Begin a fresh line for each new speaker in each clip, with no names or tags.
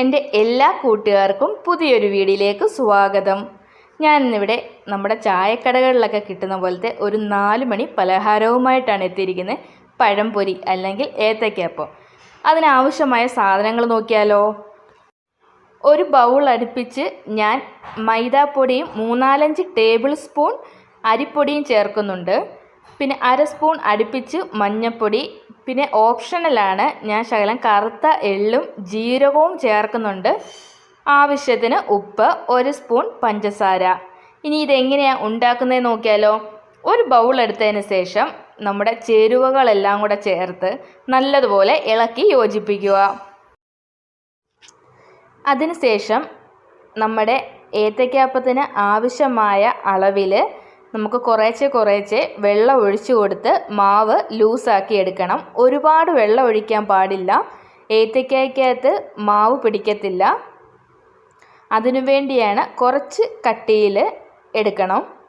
എന്റെ എല്ലാ കൂട്ടുകാർക്കും പുതിയൊരു വീഡിയോയിലേക്ക് സ്വാഗതം. ഞാൻ ഇന്നിവിടെ നമ്മുടെ ചായക്കടകളിലൊക്കെ കിട്ടുന്ന പോലത്തെ ഒരു നാല് മണി പലഹാരവുമായിട്ടാണ് എത്തിയിരിക്കുന്നത്. പഴംപൊരി അല്ലെങ്കിൽ ഏത്തയ്ക്കപ്പം. അതിനാവശ്യമായ സാധനങ്ങൾ നോക്കിയാലോ? ഒരു ബൗൾ അടുപ്പിച്ച് ഞാൻ മൈദാപ്പൊടിയും മൂന്നാലഞ്ച് ടേബിൾ സ്പൂൺ അരിപ്പൊടിയും ചേർക്കുന്നുണ്ട്. പിന്നെ അര സ്പൂൺ അടുപ്പിച്ച് മഞ്ഞൾപ്പൊടി പിന്നെ ഓപ്ഷണലാണ് ഞാൻ ശകലം കറുത്ത എള്ളും ജീരകവും ചേർക്കുന്നുണ്ട്. ആവശ്യത്തിന് ഉപ്പ് ഒരു സ്പൂൺ പഞ്ചസാര. ഇനി ഇതെങ്ങനെയാണ് ഉണ്ടാക്കുന്നത് നോക്കിയാലോ? ഒരു ബൗൾ എടുത്തതിന് ശേഷം നമ്മുടെ ചേരുവകളെല്ലാം കൂടെ ചേർത്ത് നല്ലതുപോലെ ഇളക്കി യോജിപ്പിക്കുക. അതിനുശേഷം നമ്മുടെ ഏത്തയ്ക്കാപ്പത്തിന് ആവശ്യമായ അളവിൽ നമുക്ക് കുറേശ്ശെ കുറേശ്ശെ വെള്ളം ഒഴിച്ചു കൊടുത്ത് മാവ് ലൂസാക്കി എടുക്കണം. ഒരുപാട് വെള്ളം ഒഴിക്കാൻ പാടില്ല. ഏത്തയ്ക്കായ്ക്കകത്ത് മാവ് പിടിക്കത്തില്ല. അതിനു വേണ്ടിയാണ് കുറച്ച് കട്ടിയിൽ എടുക്കണം.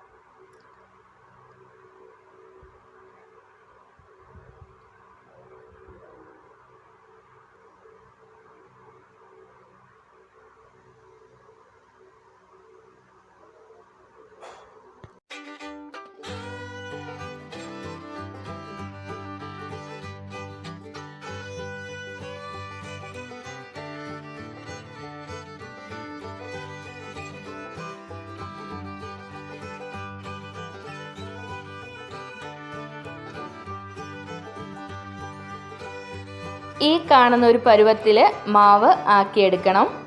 ഈ കാണുന്ന ഒരു പരുവത്തിൽ മാവ് ആക്കിയെടുക്കണം.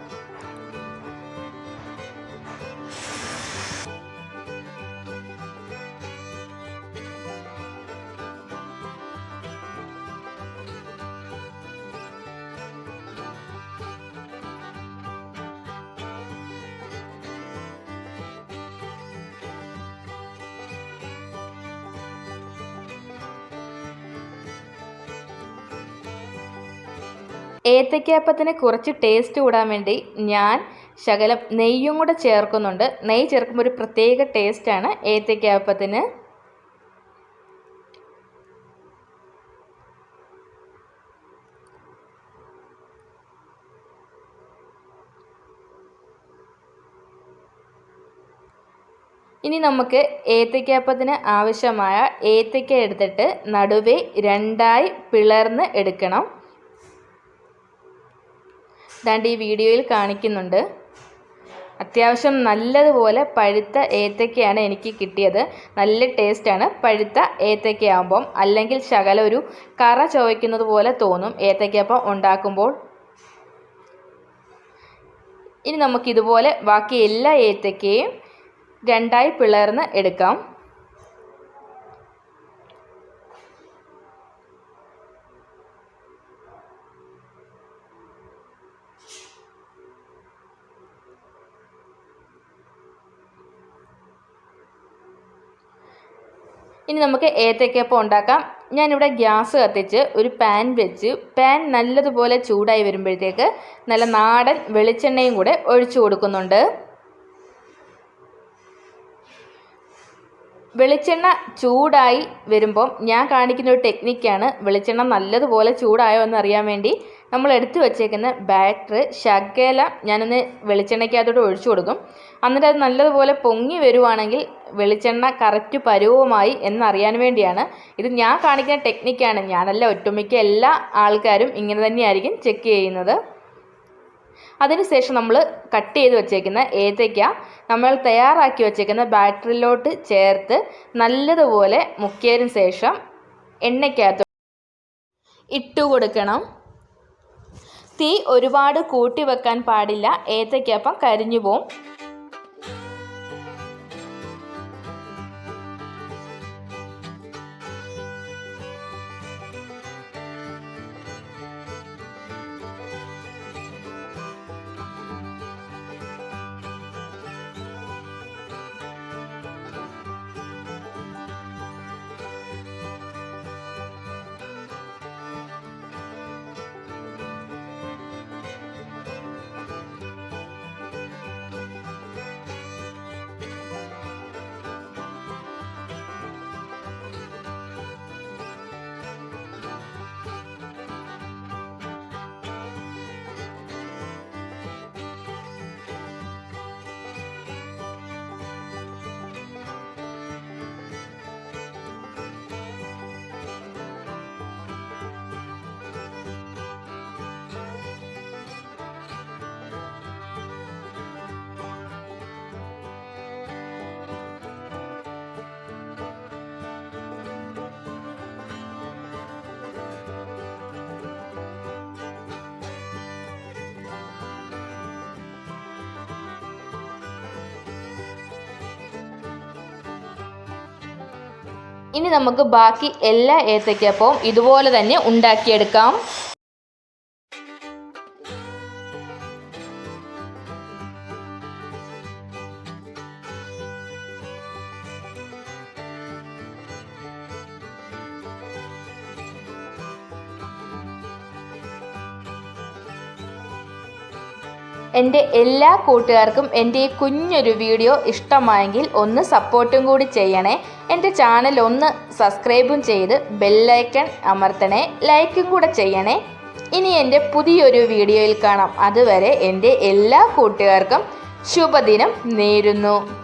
ഏത്തയ്ക്കാപ്പത്തിന് കുറച്ച് ടേസ്റ്റ് കൂടാൻ വേണ്ടി ഞാൻ ശകലം നെയ്യും കൂടെ ചേർക്കുന്നുണ്ട്. നെയ്യ് ചേർക്കുമ്പോൾ ഒരു പ്രത്യേക ടേസ്റ്റാണ് ഏത്തയ്ക്കാപ്പത്തിന്. ഇനി നമുക്ക് ഏത്തയ്ക്കാപ്പത്തിന് ആവശ്യമായ ഏത്തയ്ക്ക എടുത്തിട്ട് നടുവേ രണ്ടായി പിളർന്ന് എടുക്കണം. ദാണ്ട് ഈ വീഡിയോയിൽ കാണിക്കുന്നുണ്ട്. അത്യാവശ്യം നല്ലതുപോലെ പഴുത്ത ഏത്തക്കയാണ് എനിക്ക് കിട്ടിയത്. നല്ല ടേസ്റ്റാണ്. പഴുത്ത ഏത്തക്കയാകുമ്പം അല്ലെങ്കിൽ ശകല ഒരു കറ ചുവയ്ക്കുന്നത് പോലെ തോന്നും ഏത്തയ്ക്കപ്പം ഉണ്ടാക്കുമ്പോൾ. ഇനി നമുക്കിതുപോലെ ബാക്കി എല്ലാ ഏത്തക്കയും രണ്ടായി പിളർന്ന് എടുക്കാം. ഇനി നമുക്ക് ഏത്തയ്ക്കപ്പം ഉണ്ടാക്കാം. ഞാനിവിടെ ഗ്യാസ് കത്തിച്ച് ഒരു പാൻ വെച്ച് പാൻ നല്ലതുപോലെ ചൂടായി വരുമ്പോഴത്തേക്ക് നല്ല നാടൻ വെളിച്ചെണ്ണയും കൂടെ ഒഴിച്ചു കൊടുക്കുന്നുണ്ട്. വെളിച്ചെണ്ണ ചൂടായി വരുമ്പം ഞാൻ കാണിക്കുന്ന ഒരു ടെക്നിക്കാണ് വെളിച്ചെണ്ണ നല്ലതുപോലെ ചൂടായോ എന്ന് അറിയാൻ വേണ്ടി നമ്മൾ എടുത്തു വച്ചേക്കുന്ന ബാറ്റർ ശകലം ഞാനൊന്ന് വെളിച്ചെണ്ണയ്ക്കകത്തോട്ട് ഒഴിച്ചു കൊടുക്കും. എന്നിട്ട് അത് നല്ലതുപോലെ പൊങ്ങി വരുവാണെങ്കിൽ വെളിച്ചെണ്ണ കറക്റ്റ് പരുവമായി എന്നറിയാൻ വേണ്ടിയാണ്. ഇത് ഞാൻ കാണിക്കുന്ന ടെക്നിക്കാണ്. ഞാനല്ല ഒട്ടുമിക്ക എല്ലാ ആൾക്കാരും ഇങ്ങനെ തന്നെയായിരിക്കും ചെക്ക് ചെയ്യുന്നത്. അതിനുശേഷം നമ്മൾ കട്ട് ചെയ്ത് വെച്ചേക്കുന്ന ഏത്തയ്ക്ക നമ്മൾ തയ്യാറാക്കി വെച്ചേക്കുന്ന ബാറ്ററിലോട്ട് ചേർത്ത് നല്ലതുപോലെ മുക്കിയതിന് ശേഷം എണ്ണയ്ക്കകത്ത് ഇട്ടു കൊടുക്കണം. തീ ഒരുപാട് കൂട്ടി വെക്കാൻ പാടില്ല. ഏത്തയ്ക്കപ്പം കരിഞ്ഞു പോവും. ഇനി നമുക്ക് ബാക്കി എല്ലാ ഏത്തയ്ക്കപ്പവും ഇതുപോലെ തന്നെ ഉണ്ടാക്കിയെടുക്കാം. എന്റെ എല്ലാ കൂട്ടുകാർക്കും എന്റെ ഈ കുഞ്ഞൊരു വീഡിയോ ഇഷ്ടമായെങ്കിൽ ഒന്ന് സപ്പോർട്ടും കൂടി ചെയ്യണേ. എന്റെ ചാനൽ ഒന്ന് സബ്സ്ക്രൈബും ചെയ്ത് ബെല്ലൈക്കൺ അമർത്തണേ. ലൈക്കും കൂടെ ചെയ്യണേ. ഇനി എന്റെ പുതിയൊരു വീഡിയോയിൽ കാണാം. അതുവരെ എന്റെ എല്ലാ കൂട്ടുകാർക്കും ശുഭദിനം നേരുന്നു.